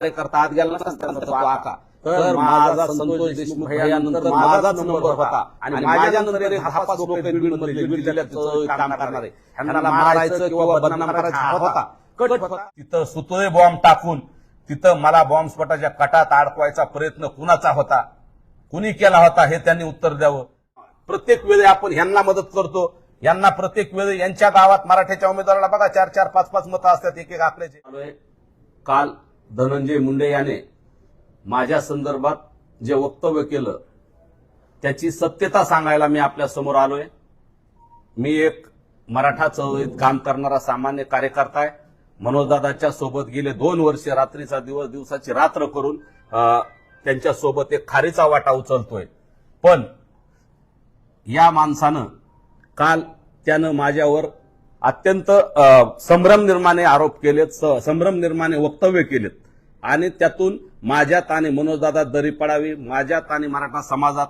कार्यकर्ता आत गेला नसता त्यांचा तो आका तर माझा संतोष देशमुख भैयानंतर माझाच नंबर होता. आणि माझ्यानंतर एक दहा पाच लोक आहेत बीडमध्ये बीड जिल्ह्यात काम करणारे. ह्यांना मारायचं किंवा बदनाम करायचा होता कट होता. तिथं सुतळे बॉम्ब टाकून तिथं मला बॉम्ब स्फोटाच्या कटात अडकवायचा प्रयत्न कुणाचा होता? कुणी केला होता हे त्यांनी उत्तर द्यावं. प्रत्येक वेळी आपण ह्यांना मदत करतो. यांना प्रत्येक वेळी यांच्या गावात मराठ्याच्या उमेदवाराला बघा चार चार पाच पाच मतं असतात एक एक आकड्याचे. आलोय. काल धनंजय मुंडे याने माझ्या संदर्भात जे वक्तव्य केलं त्याची सत्यता सांगायला मी आपल्यासमोर आलोय. मी एक मराठा चळवळीत काम करणारा सामान्य कार्यकर्ता आहे. मनोजदादाच्या सोबत गेले दोन वर्ष रात्रीचा दिवस दिवसाची रात्र करून त्यांच्यासोबत त्यांच्यासोबत एक खारीचा वाटा उचलतोय. पण या माणसानं काल त्यानं माझ्यावर अत्यंत संभ्रम निर्माणे आरोप केलेत स- संभ्रम निर्माणे वक्तव्य केलेत. आणि त्यातून माझ्यात आणि मनोजदादा दरी पडावी माझ्यात आणि मराठा समाजात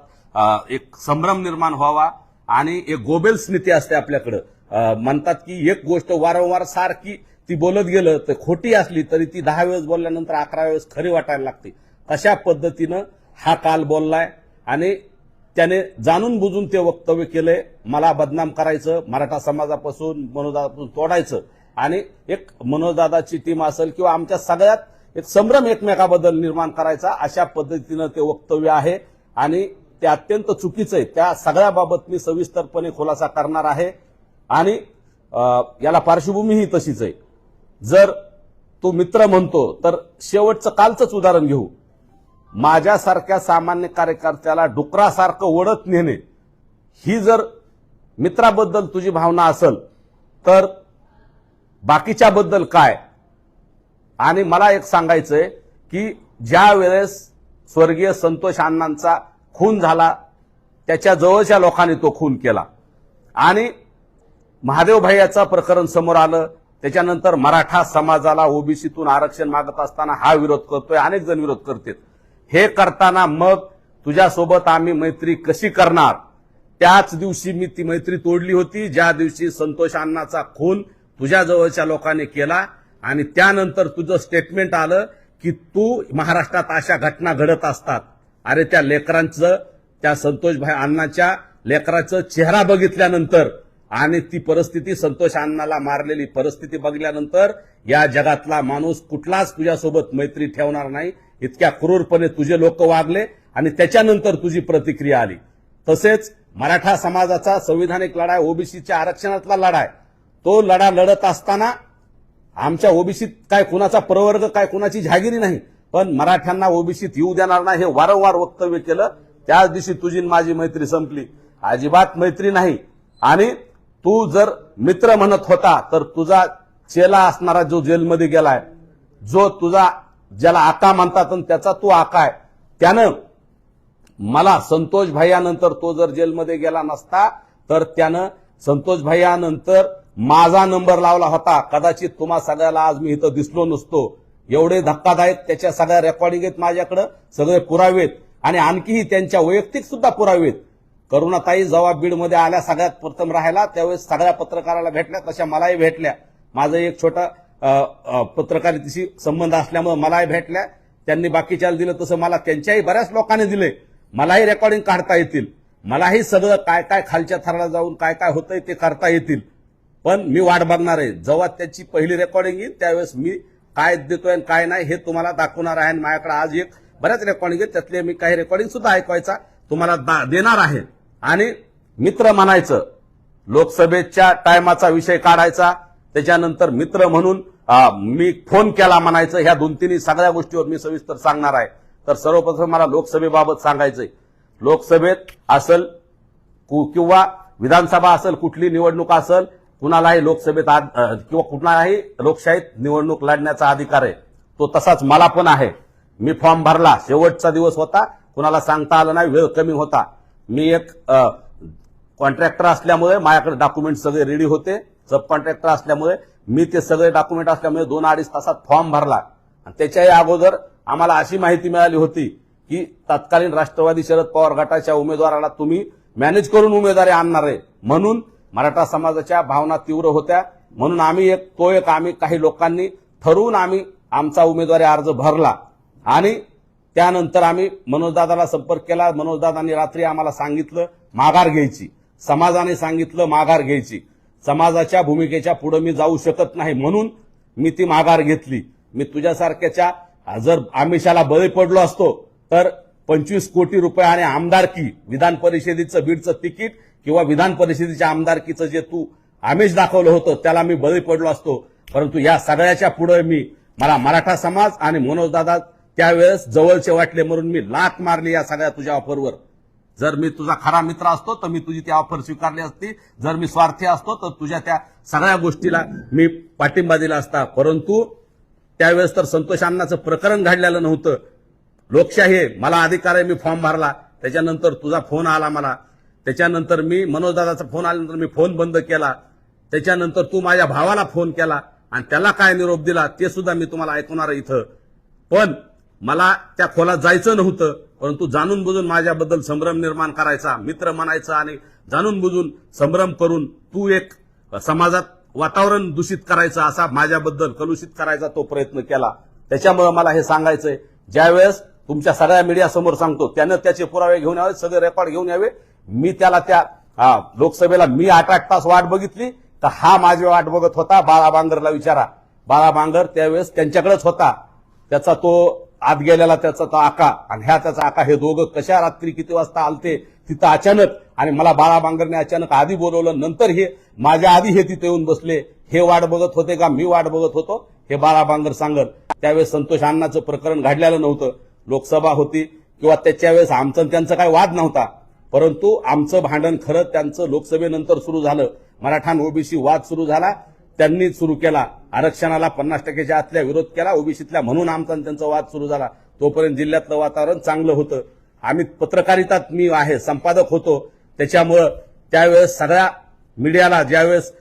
एक संभ्रम निर्माण व्हावा आणि एक गोबेल्स नीती असते आपल्याकडं. म्हणतात की एक गोष्ट वारंवार सारखी ती बोलत गेलं तर खोटी असली तरी ती दहा वेळेस बोलल्यानंतर अकरा वेळेस खरी वाटायला लागते. तशा पद्धतीनं हा काल बोललाय आणि त्याने जाणून बुजून ते वक्तव्य केलंय मला बदनाम करायचं मराठा समाजापासून मनोदापासून तोडायचं. आणि एक मनोदादाची टीम असेल किंवा आमच्या सगळ्यात एक संभ्रम एकमेकाबद्दल निर्माण करायचा अशा पद्धतीनं ते वक्तव्य आहे. आणि ते अत्यंत चुकीचं आहे. त्या सगळ्याबाबत मी सविस्तरपणे खुलासा करणार आहे. आणि याला पार्श्वभूमीही तशीच आहे. जर तो मित्र म्हणतो तर शेवटचं कालचंच उदाहरण घेऊ. माझ्यासारख्या सामान्य कार्यकर्त्याला डुकरासारखं ओढत नेणे. ही जर मित्राबद्दल तुझी भावना असेल तर बाकीच्याबद्दल काय? आणि मला एक सांगायचंय की ज्या वेळेस स्वर्गीय संतोष अण्णांचा खून झाला त्याच्या जवळच्या लोकांनी तो खून केला. आणि महादेव भैयाचं प्रकरण समोर आलं त्याच्यानंतर मराठा समाजाला ओबीसीतून आरक्षण मागत असताना हा विरोध करतोय अनेक जण विरोध करतात. हे करताना मग तुझ्यासोबत आम्ही मैत्री कशी करणार? त्याच दिवशी मी ती मैत्री तोडली होती ज्या दिवशी संतोष अण्णाचा खून तुझ्या जवळच्या लोकांनी केला आणि त्यानंतर तुझं स्टेटमेंट आलं की तू महाराष्ट्रात अशा घटना घडत असतात. अरे त्या लेकरांचं त्या संतोषभाई अण्णाच्या लेकराचं चेहरा बघितल्यानंतर आणि ती परिस्थिती संतोष अण्णाला मारलेली परिस्थिती बघल्यानंतर या जगातला माणूस कुठलाच तुझ्यासोबत मैत्री ठेवणार नाही. इतक्या क्रूरपणे तुझे लोक वागले आणि त्याच्यानंतर तुझी प्रतिक्रिया आली. तसेच मराठा समाजाचा संविधानिक लढा ओबीसीच्या आरक्षणातला लढा आहे तो लढा लढत असताना आमच्या ओबीसीत काय कुणाचा प्रवर्ग काय कुणाची झागिरी नाही. पण मराठ्यांना ओबीसीत येऊ देणार नाही हे वारंवार वक्तव्य केलं. त्याच दिवशी तुझी माझी मैत्री संपली. अजिबात मैत्री नाही. आणि तू जर मित्र म्हणत होता तर तुझा चेला असणारा जो जेलमध्ये गेलाय जो तुझा ज्याला आका मानतात आणि त्याचा तू आका आहे त्यानं मला संतोष भैयानंतर तो जर जेलमध्ये गेला नसता तर त्यानं संतोष भैयानंतर माझा नंबर लावला होता. कदाचित तुम्हा सगळ्याला आज मी इथं दिसलो नसतो. एवढे धक्कादायक त्याच्या सगळ्या रेकॉर्डिंग आहेत माझ्याकडं सगळे पुरावेत आणि आणखीही त्यांच्या वैयक्तिक सुद्धा पुरावेत करुणाताई जेव्हा बीडमध्ये आल्या सगळ्यात प्रथम राहायला त्यावेळेस सगळ्या पत्रकाराला भेटल्या तशा मलाही भेटल्या. माझं एक छोटा पत्रकारितेशी संबंध असल्यामुळे मलाही भेटल्या. त्यांनी बाकीच्याला दिलं तसं मला त्यांच्याही बऱ्याच लोकांनी दिले. मलाही रेकॉर्डिंग काढता येतील. मलाही सगळं काय काय खालच्या थराला जाऊन काय काय होतंय ते करता येतील. पण मी वाट बघणार आहे. जेव्हा त्याची पहिली रेकॉर्डिंग येईल त्यावेळेस मी काय देतोय आणि काय नाही हे तुम्हाला दाखवणार आहे. आणि माझ्याकडे आज एक बऱ्याच रेकॉर्डिंग आहेत. त्यातले मी काही रेकॉर्डिंग सुद्धा ऐकवायचा तुम्हाला दा- देणार आहे. आणि मित्र म्हणायचं लोकसभेच्या टायमाचा विषय काढायचा त्याच्यानंतर मित्र म्हणून मी फोन केला म्हणायचं ह्या दोन तिन्ही सगळ्या गोष्टीवर मी सविस्तर सांगणार आहे. तर सर्वप्रथम मला लोकसभेबाबत सांगायचंय. लोकसभेत असल कु- किंवा विधानसभा असेल कुठली निवडणूक असेल कुणालाही लोकसभेत किंवा कुणालाही लोकशाहीत निवडणूक लढण्याचा अधिकार आहे. तो तसाच मला पण आहे. मी फॉर्म भरला शेवटचा दिवस होता कुणाला सांगता आलं नाही वेळ कमी होता. मी एक कॉन्ट्रॅक्टर असल्यामुळे माझ्याकडे डॉक्युमेंट सगळे रेडी होते. सब कॉन्ट्रॅक्टर असल्यामुळे मी ते सगळे डॉक्युमेंट असल्यामुळे दोन अडीच तासात फॉर्म भरला. आणि त्याच्याही अगोदर आम्हाला अशी माहिती मिळाली होती की तत्कालीन राष्ट्रवादी शरद पवार गटाच्या उमेदवाराला तुम्ही मॅनेज करून उमेदवारी आणणार आहे. म्हणून मराठा समाजाच्या भावना तीव्र होत्या. म्हणून आम्ही एक तो एक आम्ही काही लोकांनी ठरवून आम्ही आमचा उमेदवारी अर्ज भरला. आणि त्यानंतर आम्ही मनोजदादाला संपर्क केला. मनोजदादांनी रात्री आम्हाला सांगितलं माघार घ्यायची. समाजाने सांगितलं माघार घ्यायची. समाजाच्या भूमिकेच्या पुढे मी जाऊ शकत नाही म्हणून मी ती माघार घेतली. मी तुझ्यासारख्याच्या जर आमिषाला बळी पडलो असतो तर पंचवीस कोटी रुपये आणि आमदारकी विधान परिषदेचं बीडचं तिकीट किंवा विधान परिषदेच्या आमदारकीचं जे तू आमिष दाखवलं होतं त्याला मी बळी पडलो असतो. परंतु या सगळ्याच्या पुढे मी मला मराठा समाज आणि मनोजदादा त्यावेळेस जवळचे वाटले म्हणून मी लात मारली या सगळ्या तुझ्या ऑफरवर जर मी तुझा खरा मित्र असतो तर मी तुझी ती ऑफर स्वीकारली असती. जर मी स्वार्थी असतो तर तुझ्या त्या सगळ्या गोष्टीला मी पाठिंबा दिला असता. परंतु त्यावेळेस तर संतोष अण्णाचं प्रकरण घडलेलं नव्हतं. लोकशाही आहे. मला अधिकार आहे मी फॉर्म भरला. त्याच्यानंतर तुझा फोन आला मला. त्याच्यानंतर मी मनोजदादाचा फोन आल्यानंतर मी फोन बंद केला. त्याच्यानंतर तू माझ्या भावाला फोन केला. आणि त्याला काय निरोप दिला ते सुद्धा मी तुम्हाला ऐकवणार आहे इथं. पण मला त्या खोलात जायचं नव्हतं परंतु जाणून बुजून माझ्याबद्दल संभ्रम निर्माण करायचा मित्र म्हणायचा आणि जाणून बुजून संभ्रम करून तू एक समाजात वातावरण दूषित करायचं असा माझ्याबद्दल कलुषित करायचा तो प्रयत्न केला. त्याच्यामुळे मला हे सांगायचंय. ज्यावेळेस तुमच्या सगळ्या मीडिया समोर सांगतो त्यानं त्याचे पुरावे घेऊन यावे सगळे रेकॉर्ड घेऊन यावे. मी त्याला त्या लोकसभेला मी आठ आठ तास वाट बघितली तर हा माझी वाट बघत होता. बाळा बांगरला विचारा. बाळा बांगर त्यावेळेस त्यांच्याकडेच होता. त्याचा तो आत गेलेला त्याचा तो आका आणि ह्या त्याचा आका हे दोघं कशा रात्री किती वाजता आलते तिथं अचानक आणि मला बाळा बांगरने अचानक आधी बोलवलं नंतर हे माझ्या आधी हे तिथे येऊन बसले. हे वाट बघत होते का? मी वाट बघत होतो. हे बाळा बांगर सांगत त्यावेळेस संतोष अण्णाचं प्रकरण घडलेलं नव्हतं. लोकसभा होती किंवा त्याच्यावेळेस आमचं त्यांचा काही वाद नव्हता. परंतु आमचं भांडण खरं त्यांचं लोकसभेनंतर सुरू झालं. मराठा ओबीसी वाद सुरू झाला. त्यांनी सुरू केला. आरक्षणाला पन्नास टक्क्याच्या आतल्या विरोध केला. ओबीसीतल्या म्हणून आमचा त्यांचा वाद सुरू झाला. तोपर्यंत जिल्ह्यातलं वातावरण चांगलं होतं. आम्ही पत्रकारितात मी आहे संपादक होतो. त्याच्यामुळं त्यावेळेस सगळ्या मीडियाला ज्यावेळेस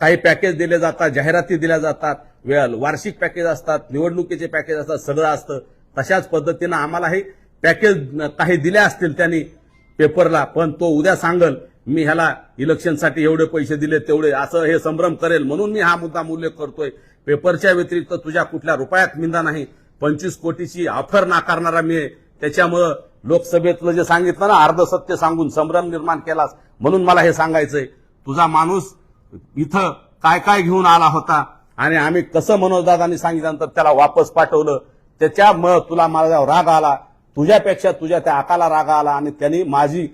काही पॅकेज दिले जातात जाहिराती दिल्या जातात वेळ वार्षिक पॅकेज असतात निवडणुकीचे पॅकेज असतात सगळं असतं. तशाच पद्धतीनं आम्हालाही पॅकेज काही दिल्या असतील त्यांनी पेपरला पण तो उद्या सांगल. मी ह्याला इलेक्शनसाठी एवढे पैसे दिले तेवढे असं हे संभ्रम करेल म्हणून मी हा मुद्दा उल्लेख करतोय. पेपरच्या व्यतिरिक्त तुझ्या कुठल्या रुपयात मिंदा नाही. पंचवीस कोटीची ऑफर नाकारणारा मी आहे. त्याच्यामुळं लोकसभेतलं जे सांगितलं ना अर्ध सत्य सांगून संभ्रम निर्माण केलास म्हणून मला हे सांगायचंय. तुझा माणूस इथं काय काय घेऊन आला होता आणि आम्ही कसं मनोजदादांनी सांगितल्यानंतर त्याला वापस पाठवलं त्याच्यामुळं तुला माझा राग आला. तुझ्यापेक्षा तुझ्या त्या आकाला राग आला आणि त्यांनी माझी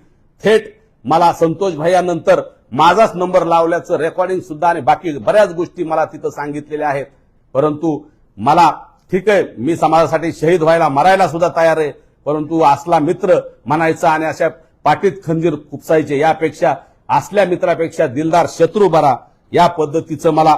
थेट मला संतोष भैयानंतर माझाच नंबर लावल्याचं रेकॉर्डिंग सुद्धा आणि बाकी बऱ्याच गोष्टी मला तिथं सांगितलेल्या आहेत. परंतु मला ठीक आहे मी समाजासाठी शहीद व्हायला मरायला सुद्धा तयार आहे. परंतु असला मित्र म्हणायचा आणि अशा पाठीत खंजीर खुपसायचे यापेक्षा असल्या मित्रापेक्षा दिलदार शत्रू बरा या पद्धतीचं मला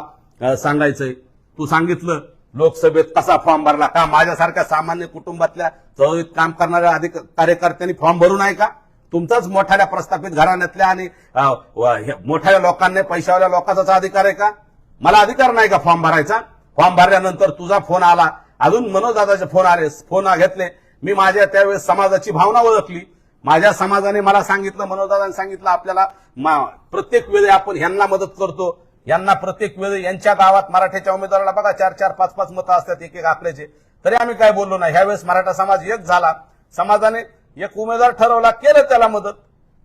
सांगायचंय. तू सांगितलं लोकसभेत कसा फॉर्म भरला? का माझ्यासारख्या सामान्य कुटुंबातल्या चळवळीत काम करणाऱ्या अधिक कार्यकर्त्यांनी फॉर्म भरू नये का? तुमचाच मोठ्या प्रस्थापित घराण्यातल्या आणि मोठ्या लोकांनी पैशावाल्या लोकांचाच अधिकार आहे का? मला अधिकार नाही का फॉर्म भरायचा? फॉर्म भरल्यानंतर तुझा फोन आला. अजून मनोजदादाचे फोन आले फोन घेतले. मी माझ्या त्यावेळेस समाजाची भावना ओळखली. माझ्या समाजाने मला सांगितलं मनोजदादांनी सांगितलं आपल्याला मा- प्रत्येक वेळी आपण ह्यांना मदत करतो. यांना प्रत्येक वेळी यांच्या गावात मराठ्याच्या उमेदवाराला बघा चार चार पाच पाच मतं असतात एक एक आपल्याचे. तरी आम्ही काय बोललो नाही. ह्यावेळेस मराठा समाज एक झाला. समाजाने एक उमेदवार ठरवला केलं त्याला मदत.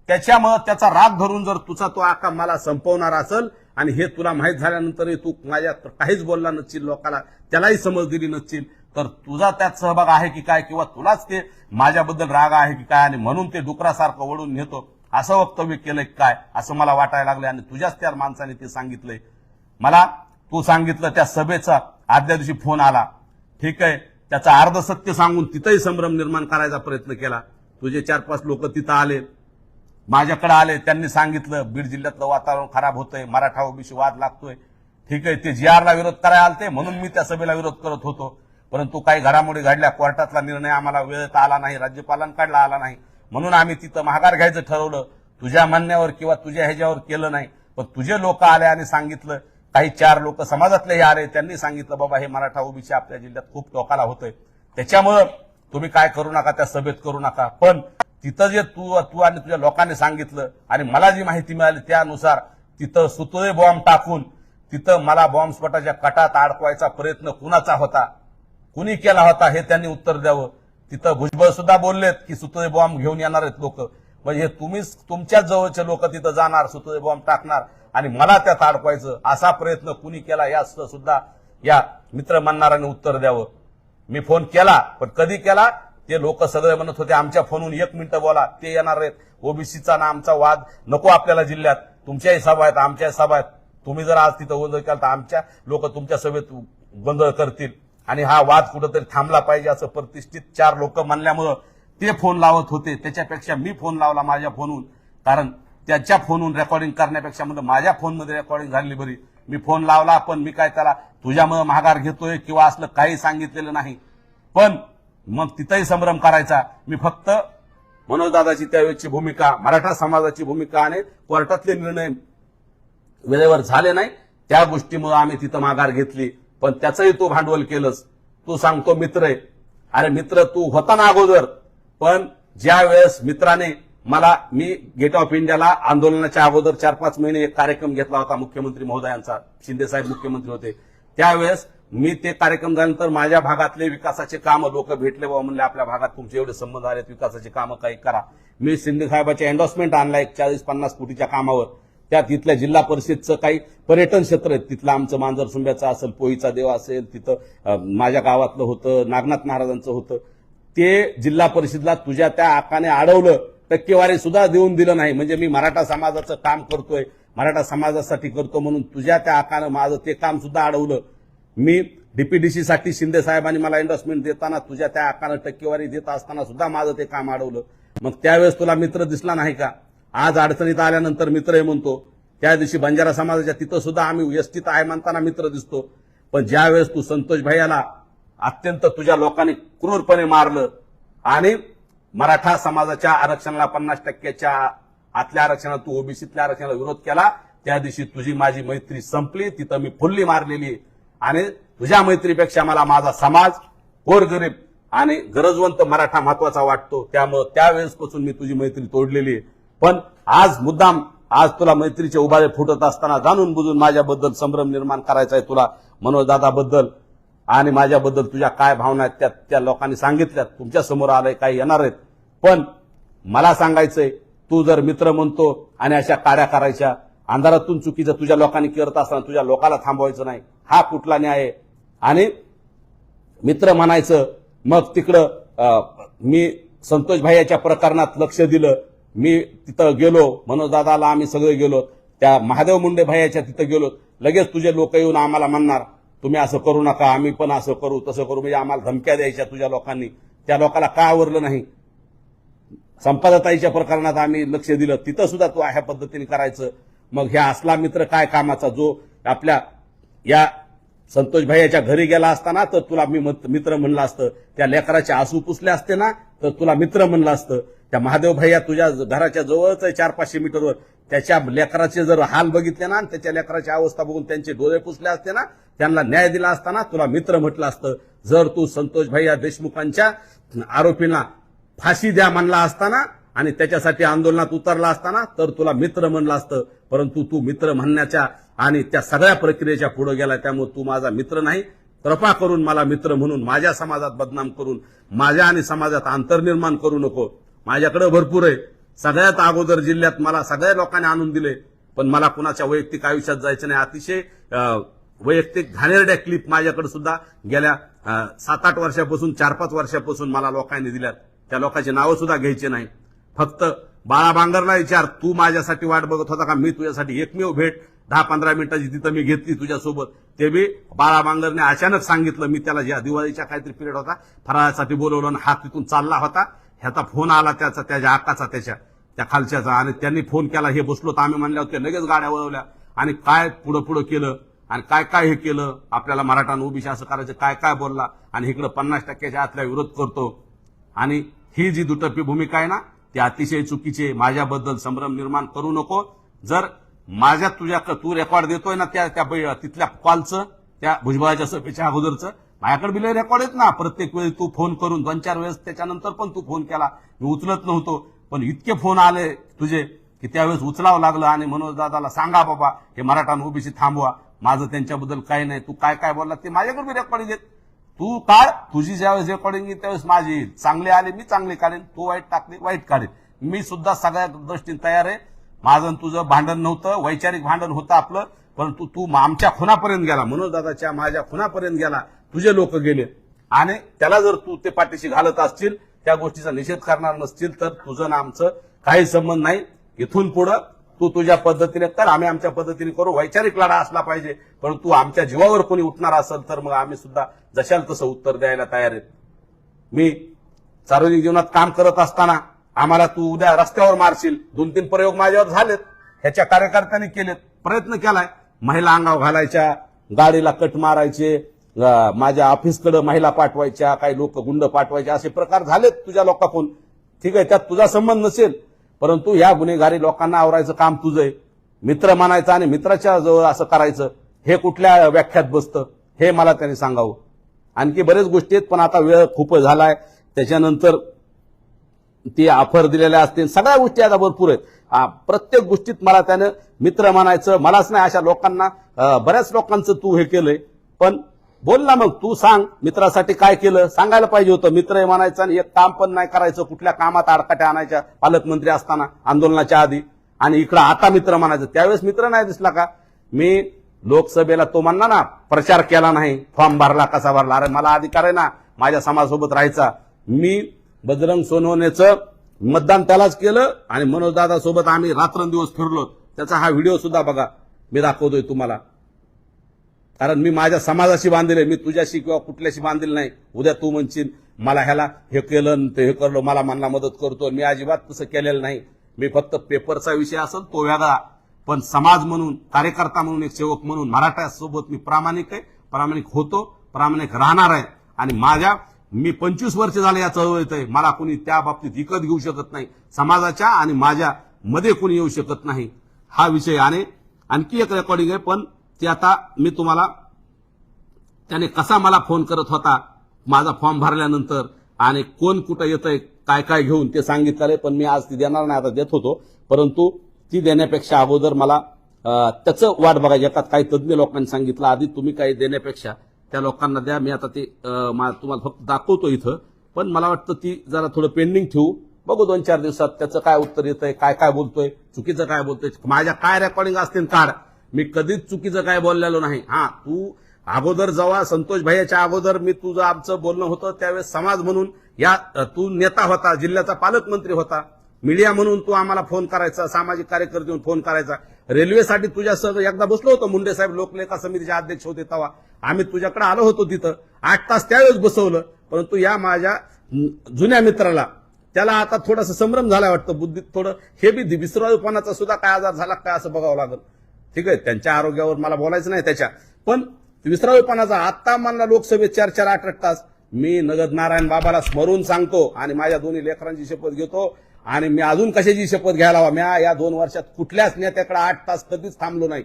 त्याच्यामुळे त्याचा राग धरून जर तुझा तो आका मला संपवणार असेल आणि हे तुला माहीत झाल्यानंतरही तू माझ्या काहीच बोलला नसशील लोकांना त्यालाही समज दिली नसशील तर तुझा त्यात सहभाग आहे की काय किंवा तुलाच ते माझ्याबद्दल राग आहे की काय आणि म्हणून ते डुकरासारखं वळून नेतो असं वक्तव्य केलंय काय असं मला वाटायला लागलं आणि तुझ्याच त्या माणसाने ते सांगितलंय. मला तू सांगितलं त्या सभेचा आदल्या दिवशी फोन आला. ठीक आहे त्याचा अर्ध सत्य सांगून तिथंही संभ्रम निर्माण करायचा प्रयत्न केला. तुझे चार पाच लोक तिथं आले. माझ्याकडे आले त्यांनी सांगितलं बीड जिल्ह्यातलं वातावरण खराब होतंय मराठा ओबीसी वाद लागतोय. ठीक आहे ते जी आरला विरोध करायला आलते म्हणून मी त्या सभेला विरोध करत होतो. परंतु काही घडामोडी घडल्या कोर्टातला निर्णय आम्हाला वेळेत आला नाही राज्यपालांकडला आला नाही. म्हणून आम्ही तिथं माघार घ्यायचं ठरवलं. तुझ्या म्हणण्यावर किंवा तुझ्या ह्याच्यावर केलं नाही पण तुझे लोक आले आणि सांगितलं. काही चार लोक समाजातलेही आले त्यांनी सांगितलं बाबा हे मराठा ओबीसी आपल्या जिल्ह्यात खूप टोकाला होतंय. त्याच्यामुळं तुम्ही काय करू नका त्या सभेत करू नका. पण तिथं जे तू तू आणि तुझ्या लोकांनी सांगितलं आणि मला जी माहिती मिळाली त्यानुसार तिथं सुतोळे बॉम्ब टाकून तिथं मला बॉम्बस्फोटाच्या कटात अडकवायचा प्रयत्न कुणाचा होता? कुणी केला होता हे त्यांनी उत्तर द्यावं. तिथं भुजबळ सुद्धा बोललेत की सुतळे बॉम्ब घेऊन येणार आहेत लोक. म्हणजे तुम्हीच तुमच्याच जवळचे लोक तिथं जाणार सुतोय बॉम्ब टाकणार आणि मला त्यात अडकवायचं असा प्रयत्न कुणी केला या सुद्धा या मित्र म्हणणाऱ्याने उत्तर द्यावं. मी फोन केला पण कधी केला? ते लोक सगळे म्हणत होते आमच्या फोनहून एक मिनिटं बोला ते येणार आहेत. ओबीसीचा ना आमचा वाद नको आपल्याला जिल्ह्यात. तुमच्याही सभा आहेत आमच्याही सभा आहेत. तुम्ही जर आज तिथं गोंधळ केला तर आमच्या लोक तुमच्या सभेत गोंधळ करतील. आणि हा वाद कुठंतरी थांबला पाहिजे असं प्रतिष्ठित चार लोक म्हणल्यामुळं ते फोन लावत होते. त्याच्यापेक्षा मी फोन लावला माझ्या फोनहून. कारण त्याच्या फोनहून रेकॉर्डिंग करण्यापेक्षा म्हणलं माझ्या फोनमध्ये रेकॉर्डिंग झाली बरी. मी फोन लावला पण मी काय त्याला तुझ्यामुळे माघार घेतोय किंवा असलं काही सांगितलेलं नाही. पण मग तिथंही संभ्रम करायचा. मी फक्त मनोजदादाची त्यावेळेची भूमिका मराठा समाजाची भूमिका आणि कोर्टातले निर्णय वेळेवर झाले नाही त्या गोष्टीमुळे आम्ही तिथं माघार घेतली. पण त्याचंही तू भांडवल केलंस. तू सांगतो मित्र आहे. अरे मित्र तू होता ना अगोदर. पण ज्या वेळेस मित्राने मला मी गेट ऑफ इंडियाला आंदोलनाच्या अगोदर चार पाच महिने एक कार्यक्रम घेतला होता मुख्यमंत्री महोदयांचा. शिंदे साहेब मुख्यमंत्री होते. त्यावेळेस मी ते कार्यक्रम झाल्यानंतर माझ्या भागातले विकासाचे कामं लोक भेटले बाबा म्हणले आपल्या भागात तुमचे एवढे संबंध आलेत विकासाचे कामं काही करा. मी शिंदे साहेबाच्या एन्डॉर्समेंट आणला एक चाळीस पन्नास कोटीच्या कामावर. त्यात इथल्या जिल्हा परिषदचं काही पर्यटन क्षेत्र आहे तिथलं आमचं मांजर सुंब्याचं असेल पोईचा देव असेल तिथं माझ्या गावातलं होतं नागनाथ महाराजांचं होतं. ते जिल्हा परिषदला तुझ्या त्या आकाने अडवलं. टक्केवारी सुद्धा देऊन दिलं नाही. म्हणजे मी मराठा समाजाचं काम करतोय मराठा समाजासाठी करतो म्हणून तुझ्या त्या आकानं माझं ते काम सुद्धा अडवलं. मी डीपीडीसीसाठी शिंदे साहेबांनी मला एन्डॉर्समेंट देताना तुझ्या त्या आकानं टक्केवारी देत असताना सुद्धा माझं ते काम अडवलं. मग त्यावेळेस तुला मित्र दिसला नाही का? आज अडचणीत आल्यानंतर मित्र हे म्हणतो. त्या दिवशी बंजारा समाजाच्या तिथं सुद्धा आम्ही एसटीत आहे म्हणताना मित्र दिसतो. पण ज्यावेळेस तू संतोष भाई अत्यंत तुझ्या लोकांनी क्रूरपणे मारलं आणि मराठा समाजाच्या आरक्षणाला पन्नास टक्क्याच्या आतल्या आरक्षणाला तू ओबीसीतल्या आरक्षणाला विरोध केला त्या दिवशी तुझी माझी मैत्री संपली तिथं मी फुल्ली मारलेली. आणि तुझ्या मैत्रीपेक्षा मला माझा समाज गोरगरीब आणि गरजवंत मराठा महत्त्वाचा वाटतो. त्यामुळं त्यावेळेसपासून मी तुझी मैत्री तोडलेली. आहे पण आज मुद्दाम आज तुला मैत्रीचे उभारे फुटत असताना जाणून बुजून माझ्याबद्दल संभ्रम निर्माण करायचा आहे तुला मनोजदादाबद्दल आणि माझ्याबद्दल तुझ्या काय भावना आहेत त्या त्या लोकांनी सांगितल्यात. तुमच्यासमोर आलंय काही येणार आहेत. पण मला सांगायचंय तू जर मित्र म्हणतो आणि अशा काड्या करायच्या अंधारातून चुकीचं तुझ्या लोकांनी करत असताना तुझ्या लोकाला थांबवायचं नाही हा कुठला न्याय आहे? आणि मित्र म्हणायचं मग तिकडं मी संतोष भाईयाच्या प्रकरणात लक्ष दिलं. मी तिथं गेलो मनोजदादाला आम्ही सगळे गेलो. त्या महादेव मुंडे भाईयाच्या तिथं गेलो. लगेच तुझे लोक येऊन आम्हाला म्हणणार तुम्ही असं करू नका आम्ही पण असं करू तसं करू. म्हणजे आम्हाला धमक्या द्यायच्या तुझ्या लोकांनी. त्या लोकांना का आवरलं नाही? संपादताईच्या प्रकरणात आम्ही लक्ष दिलं. तिथं सुद्धा तू ह्या पद्धतीने करायचं. मग ह्या असला मित्र काय कामाचा जो आपल्या या संतोष भाईयाच्या घरी गेला असताना तर तुला मी मत- मित्र म्हणलं असतं. त्या लेकराचे आसू पुसले असते ना तर तुला मित्र म्हणलं असतं. त्या महादेव भैया तुझ्या घराच्या जवळच आहे चार पाचशे मीटरवर त्याच्या लेकराचे जर हाल बघितले ना त्याच्या लेकराची अवस्था बघून त्यांचे डोळे पुसले असते ना त्यांना न्याय दिला असताना तुला मित्र म्हटलं असतं. जर तू संतोष भैया देशमुखांच्या आरोपींना फाशी द्या म्हणला असताना आणि त्याच्यासाठी आंदोलनात उतरला असताना तर तुला मित्र म्हणलं असतं. परंतु तू मित्र म्हणण्याच्या आणि त्या सगळ्या प्रक्रियेच्या पुढे गेला त्यामुळे तू माझा मित्र नाही. कृपा करून मला मित्र म्हणून माझ्या समाजात बदनाम करून माझ्या आणि समाजात अंतर्निर्माण करू नको. माझ्याकडे भरपूर आहे. सगळ्यात अगोदर जिल्ह्यात मला सगळ्या लोकांनी आणून दिले. पण मला कुणाच्या वैयक्तिक आयुष्यात जायचं नाही. अतिशय वैयक्तिक घाणेरड्या क्लिप माझ्याकडे सुद्धा गेल्या सात आठ वर्षापासून चार पाच वर्षापासून मला लोकांनी दिल्यात. त्या लोकांची नावं सुद्धा घ्यायची नाही. फक्त बाळा बांगरला विचार तू माझ्यासाठी वाट बघत होता का? मी तुझ्यासाठी एकमेव भेट. दहा पंधरा मिनिटाची तिथं मी घेतली तुझ्यासोबत. ते बी बाळा बांगरने अचानक सांगितलं. मी त्याला ज्या दिवाळीच्या काहीतरी पिरियड होता. फराळासाठी बोलवलं आणि हा तिथून चालला होता. ह्याचा फोन आला त्याचा त्याच्या आकाचा त्याच्या त्या खालच्याचा. आणि त्यांनी फोन केला हे बसलो तर आम्ही म्हणल्या होत्या लगेच गाड्या वळवल्या. आणि काय पुढं पुढं केलं? आणि काय काय हे केलं? आपल्याला मराठा ओबीसी असं करायचं काय काय बोलला? आणि इकडं पन्नास टक्क्याच्या आतल्या विरोध करतो. आणि ही जी दुटप्पी भूमिका आहे ना ती अतिशय चुकीची माझ्याबद्दल संभ्रम निर्माण करू नको. जर माझ्या तुझ्या तू रेकॉर्ड देतोय ना त्या त्या बै- तिथल्या कॉलचं त्या भुजबळाच्या सभेच्या अगोदरचं माझ्याकडे बिल रेकॉर्ड आहेत ना. प्रत्येक वेळी तू फोन करून दोन चार वेळेस त्याच्यानंतर पण तू फोन केला. मी उचलत नव्हतो. पण इतके फोन आले तुझे की त्यावेळेस उचलावं लागलं आणि मनोज दादाला सांगा बाबा हे मराठा ओबीसी थांबवा. माझं त्यांच्याबद्दल काही नाही. तू काय काय बोलला ते माझ्याकडे बी रेकॉर्डिंग येत तू काढ. तुझी ज्यावेळेस रेकॉर्डिंग येईल त्यावेळेस माझी येईल. चांगले आले मी चांगली काढेन. तू वाईट टाकली वाईट काढेन. मी सुद्धा सगळ्या दृष्टीने तयार आहे. माझं आणि तुझं भांडण नव्हतं. वैचारिक भांडण होतं आपलं. परंतु तू आमच्या खुनापर्यंत गेला मनोजदादाच्या माझ्या खुनापर्यंत गेला तुझे लोक गेले. आणि त्याला जर तू ते पाठीशी घालत असतील त्या गोष्टीचा निषेध करणार नसतील तर तुझं ना आमचं काही संबंध नाही. इथून पुढं तू तुझ्या पद्धतीने कर आम्ही आमच्या पद्धतीने करू. वैचारिक लढा असला पाहिजे परंतु आमच्या जीवावर कोणी उठणार असेल तर मग आम्ही सुद्धा जशाल तसं उत्तर द्यायला तयार आहेत. मी सार्वजनिक जीवनात काम करत असताना आम्हाला तू उद्या रस्त्यावर मारशील. दोन तीन प्रयोग माझ्यावर झालेत. ह्याच्या कार्यकर्त्यांनी केलेत. प्रयत्न केलाय. महिला अंगाव घालायच्या गाडीला कट मारायचे माझ्या ऑफिसकडे महिला पाठवायच्या काही लोक गुंड पाठवायचे असे प्रकार झालेत तुझ्या लोकांकडून. ठीक आहे त्यात तुझा संबंध नसेल परंतु या गुन्हेगारी लोकांना आवरायचं काम तुझं आहे. मित्र मानायचं आणि मित्राच्या जवळ असं करायचं हे कुठल्या व्याख्यात बसतं हे मला त्यांनी सांगावं. आणखी बरेच गोष्टी आहेत पण आता वेळ खूप झालाय त्याच्यानंतर ती ऑफर दिलेल्या असतील सगळ्या गोष्टी आता भरपूर आहेत. प्रत्येक गोष्टीत मला त्यानं मित्र म्हणायचं मलाच नाही अशा लोकांना. बऱ्याच लोकांचं तू हे केलंय. पण बोल ना मग तू सांग मित्रासाठी काय केलं? सांगायला पाहिजे होतं. मित्र म्हणायचं आणि एक काम पण नाही करायचं कुठल्या कामात आडकाट्या आणायच्या पालकमंत्री असताना आंदोलनाच्या आधी. आणि इकडं आता मित्र म्हणायचं. त्यावेळेस मित्र नाही दिसला का? मी लोकसभेला तो म्हणला ना प्रचार केला नाही फॉर्म भरला कसा भरला? अरे मला अधिकार आहे ना माझ्या समाजासोबत राहायचा. मी बजरंग सोनवणेचं मतदान त्यालाच केलं आणि मनोजदादा सोबत आम्ही रात्रंदिवस फिरलो. त्याचा हा व्हिडिओ सुद्धा बघा. मी दाखवतोय तुम्हाला. कारण मी माझ्या समाजाशी बांधले मी तुझ्याशी किंवा कुठल्याशी बांधील नाही. उद्या तू म्हणशील मला ह्याला हे केलं ते हे करलो मला मनाला मदत करतो. मी अजिबात तसं केलेलं नाही. मी फक्त पेपरचा विषय असेल तो वेगळा. पण समाज म्हणून कार्यकर्ता म्हणून एक सेवक म्हणून मराठ्यासोबत मी प्रामाणिक आहे प्रामाणिक होतो प्रामाणिक राहणार आहे. आणि माझ्या मी पंचवीस वर्ष झाले या चळवळीत आहे. मला कोणी त्या बाबतीत विकत घेऊ शकत नाही. समाजाच्या आणि माझ्या मध्ये कोणी येऊ शकत नाही. हा विषय आणि आणखी एक रेकॉर्डिंग आहे पण ते आता मी तुम्हाला त्याने कसा मला फोन करत होता माझा फॉर्म भरल्यानंतर आणि कोण कुठं येतंय काय काय घेऊन ते सांगितलं पण मी आज ती देणार नाही आता देत होतो. परंतु ती देण्यापेक्षा अगोदर मला त्याचं वाट बघायची. येतात काही तज्ज्ञ लोकांनी सांगितलं आधी तुम्ही काही देण्यापेक्षा त्या लोकांना द्या मी आता ते मा- तुम्हाला फक्त दाखवतो इथं. पण मला वाटतं ती जरा थोडं पेंडिंग ठेवू. बघू दोन चार दिवसात त्याचं काय उत्तर येतंय काय काय बोलतोय चुकीचं काय बोलतोय. माझ्या काय रेकॉर्डिंग असतील काढ. मी कधीच चुकीचं काय बोललेलो नाही. हा तू अगोदर जेव्हा संतोष भाईच्या अगोदर मी तुझं आमचं बोलणं होतं त्यावेळेस समाज म्हणून या तू नेता होता जिल्ह्याचा पालकमंत्री होता. मीडिया म्हणून तू आम्हाला फोन करायचा सामाजिक कार्यकर्ते म्हणून फोन करायचा. रेल्वेसाठी तुझ्यासह एकदा बसलो होतो मुंडे साहेब लोकलेखा समितीचे अध्यक्ष होते तेव्हा. आम्ही तुझ्याकडे आलो होतो तिथं. आठ तास त्यावेळेस बसवलं परंतु या माझ्या जुन्या मित्राला त्याला आता थोडासा संभ्रम झाला वाटतं. बुद्धीत थोडं हे बी विसराळूपणाचा सुद्धा काय आजार झाला काय असं बघावं लागेल. ठीक आहे? त्यांच्या आरोग्यावर मला बोलायचं नाही त्याच्या. पण विसराळूपणाचा आता मला लोकसभेत चार चार आठ आठ तास. मी नगद नारायण बाबाला स्मरून सांगतो आणि माझ्या दोन्ही लेकरांची शपथ घेतो आणि मी अजून कशाची शपथ घ्यायला हवा? म्या या दोन वर्षात कुठल्याच नेत्याकडे आठ तास कधीच थांबलो नाही.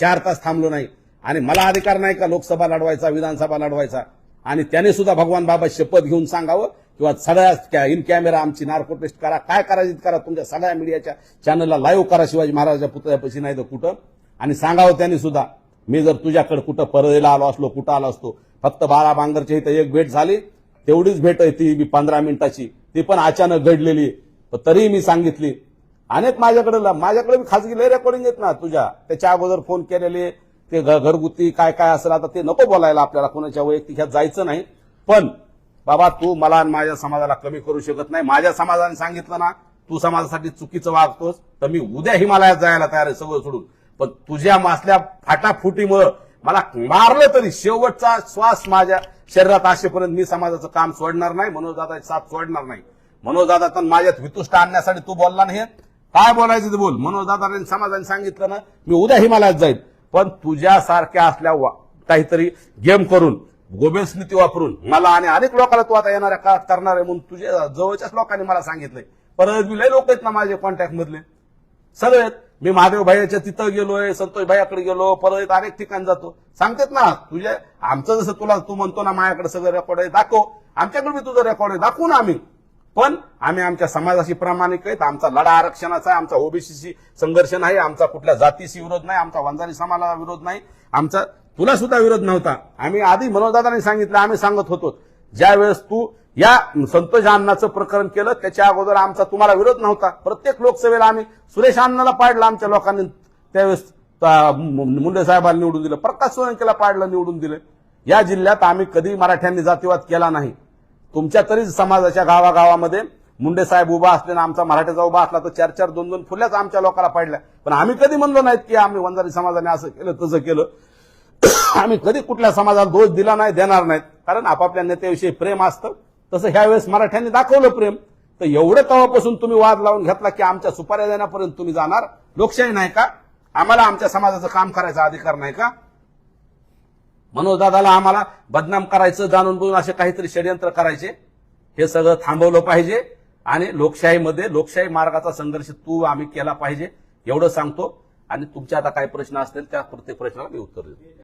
चार तास थांबलो नाही. आणि मला अधिकार नाही का लोकसभा लढवायचा विधानसभा लढवायचा? आणि त्याने सुद्धा भगवान बाबा शपथ घेऊन सांगावं? किंवा सगळ्या इन कॅमेरा आमची नार्को टेस्ट करा काय करायची करा तुमच्या सगळ्या मीडियाच्या चॅनलला लाईव्ह करा शिवाजी महाराजाच्या पुतळ्यापाशी नाही तर कुठं? आणि सांगावं त्यांनी सुद्धा मी जर तुझ्याकडे कुठं परळीला आलो असलो कुठं आलो असतो फक्त बाळा बांगरच्या इथं एक भेट झाली तेवढीच भेट आहे ती मी पंधरा मिनिटाची. ती पण अचानक घडलेली. तरीही मी सांगितली. अनेक माझ्याकडे माझ्याकडे मी खासगी लय रेकॉर्डिंग येत ना तुझ्या. त्याच्या अगोदर फोन केलेले ते घरगुती काय काय असेल आता ते नको बोलायला आपल्याला. कोणाच्या वैयक्तिक ह्यात जायचं नाही. पण बाबा तू मला आणि माझ्या समाजाला कमी करू शकत नाही. माझ्या समाजाने सांगितलं ना तू समाजासाठी चुकीचं वागतोस तर मी उद्या हिमालयात जायला तयार आहे सगळं सोडून. पण तुझ्या मासल्या फाटाफुटीमुळं मला मारलं तरी शेवटचा श्वास माझ्या शरीरात असेपर्यंत मी समाजाचं काम सोडणार नाही मनोजदादाची साथ सोडणार नाही. मनोजदादा तर माझ्यात वितुष्ट आणण्यासाठी तू बोलला नाही. काय बोलायचं ते बोल. मनोजदादाने समाजाने सांगितलं ना मी उद्या हिमालयात जाईल पण तुझ्यासारख्या असल्या काहीतरी गेम करून गोबेल्स नीती वापरून. मला आणि अनेक लोकांना तू आता येणाऱ्या काळात करणार आहे म्हणून तुझ्या जवळच्याच लोकांनी मला सांगितलंय. परत मी लय लोक आहेत ना माझे कॉन्टॅक्ट मधले. सगळे मी महादेव भाईच्या तिथं गेलोय संतोष भाईकडे गेलो परत अनेक ठिकाणी जातो. सांगतेत ना तुझ्या आमचं जसं तुला तू म्हणतो ना माझ्याकडे सगळं रेकॉर्ड आहे दाखव. आमच्याकडे मी तुझं रेकॉर्ड आहे दाखवू ना आम्ही. पण आम्ही आमच्या समाजाशी प्रामाणिक आहेत. आमचा लढा आरक्षणाचा आहे आमचा ओबीसीशी संघर्ष नाही आमचा कुठल्या जातीशी विरोध नाही आमचा वंजारी समाजाला विरोध नाही. आमचा तुला सुद्धा विरोध नव्हता. आम्ही आधी मनोजदादांनी सांगितलं आम्ही सांगत होतो. ज्या वेळेस तू या संतोष अण्णाचं प्रकरण केलं त्याच्या अगोदर आमचा तुम्हाला विरोध नव्हता. प्रत्येक लोकसभेला आम्ही सुरेश अण्णाला पाडलं आमच्या लोकांनी त्यावेळेस मुंडेसाहेबांना मुंडे साहेबांना निवडून दिलं प्रकाश सोळंकेला पाडलं निवडून दिलं. या जिल्ह्यात आम्ही कधी मराठ्यांनी जातीवाद केला नाही. तुमच्या तरी समाजाच्या गावागावामध्ये मुंडे साहेब उभा असले ना आमचा मराठ्याचा उभा असला तर चार चार दोन दोन फुल्याच आमच्या लोकांना पाडल्या. पण आम्ही कधी म्हणलो नाहीत की आम्ही वंजारी समाजाने असं केलं तसं केलं. आम्ही कधी कुठल्या समाजाला दोष दिला नाही देणार नाहीत कारण आपापल्या नेत्याविषयी प्रेम असतं. तसं ह्यावेळेस मराठ्यांनी दाखवलं प्रेम. तर एवढं तवापासून तुम्ही वाद लावून घेतला की आमच्या सुपाऱ्या देण्यापर्यंत तुम्ही जाणार. लोकशाही नाही का? आम्हाला आमच्या समाजाचं काम करायचा अधिकार नाही का? मनोजदादाला आम्हाला बदनाम करायचं जाणून बोलून असे काहीतरी षडयंत्र करायचे. हे सगळं थांबवलं पाहिजे. आणि लोकशाहीमध्ये लोकशाही मार्गाचा संघर्ष तू आम्ही केला पाहिजे. एवढं सांगतो. आणि तुमचे आता काही प्रश्न असतील त्या प्रत्येक प्रश्नाला मी उत्तर देतो.